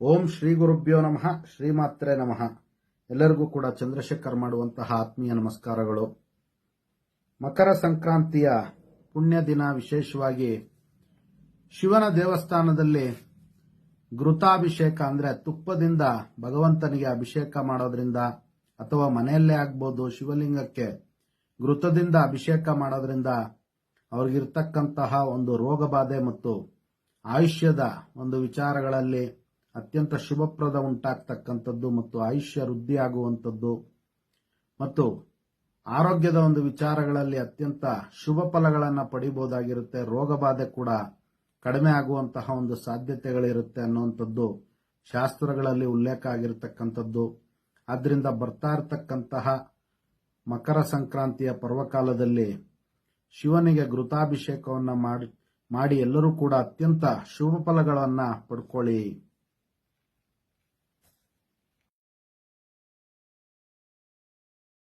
ಓಂ ಶ್ರೀ ಗುರುಭ್ಯೋ ನಮಃ ಶ್ರೀಮಾತ್ರೆ ನಮಃ. ಎಲ್ಲರಿಗೂ ಕೂಡ ಚಂದ್ರಶೇಖರ್ ಮಾಡುವಂತಹ ಆತ್ಮೀಯ ನಮಸ್ಕಾರಗಳು. ಮಕರ ಸಂಕ್ರಾಂತಿಯ ಪುಣ್ಯ ದಿನ ವಿಶೇಷವಾಗಿ ಶಿವನ ದೇವಸ್ಥಾನದಲ್ಲಿ ಘೃತಾಭಿಷೇಕ ಅಂದ್ರೆ ತುಪ್ಪದಿಂದ ಭಗವಂತನಿಗೆ ಅಭಿಷೇಕ ಮಾಡೋದ್ರಿಂದ ಅಥವಾ ಮನೆಯಲ್ಲೇ ಆಗ್ಬೋದು ಶಿವಲಿಂಗಕ್ಕೆ ಘೃತದಿಂದ ಅಭಿಷೇಕ ಮಾಡೋದ್ರಿಂದ ಅವ್ರಿಗಿರ್ತಕ್ಕಂತಹ ಒಂದು ರೋಗಬಾಧೆ ಮತ್ತು ಆಯುಷ್ಯದ ಒಂದು ವಿಚಾರಗಳಲ್ಲಿ ಅತ್ಯಂತ ಶುಭಪ್ರದ ಉಂಟಾಗ್ತಕ್ಕಂಥದ್ದು ಮತ್ತು ಆಯುಷ್ಯ ವೃದ್ಧಿಯಾಗುವಂಥದ್ದು ಮತ್ತು ಆರೋಗ್ಯದ ಒಂದು ವಿಚಾರಗಳಲ್ಲಿ ಅತ್ಯಂತ ಶುಭ ಫಲಗಳನ್ನು ಪಡಿಬೋದಾಗಿರುತ್ತೆ. ರೋಗ ಬಾಧೆ ಕೂಡ ಕಡಿಮೆ ಆಗುವಂತಹ ಒಂದು ಸಾಧ್ಯತೆಗಳಿರುತ್ತೆ ಅನ್ನುವಂಥದ್ದು ಶಾಸ್ತ್ರಗಳಲ್ಲಿ ಉಲ್ಲೇಖ ಆಗಿರತಕ್ಕಂಥದ್ದು. ಆದ್ದರಿಂದ ಬರ್ತಾ ಇರತಕ್ಕಂತಹ ಮಕರ ಸಂಕ್ರಾಂತಿಯ ಪರ್ವಕಾಲದಲ್ಲಿ ಶಿವನಿಗೆ ಘೃತಾಭಿಷೇಕವನ್ನ ಮಾಡಿ ಮಾಡಿ ಎಲ್ಲರೂ ಕೂಡ ಅತ್ಯಂತ ಶುಭ ಫಲಗಳನ್ನು ಪಡ್ಕೊಳ್ಳಿ.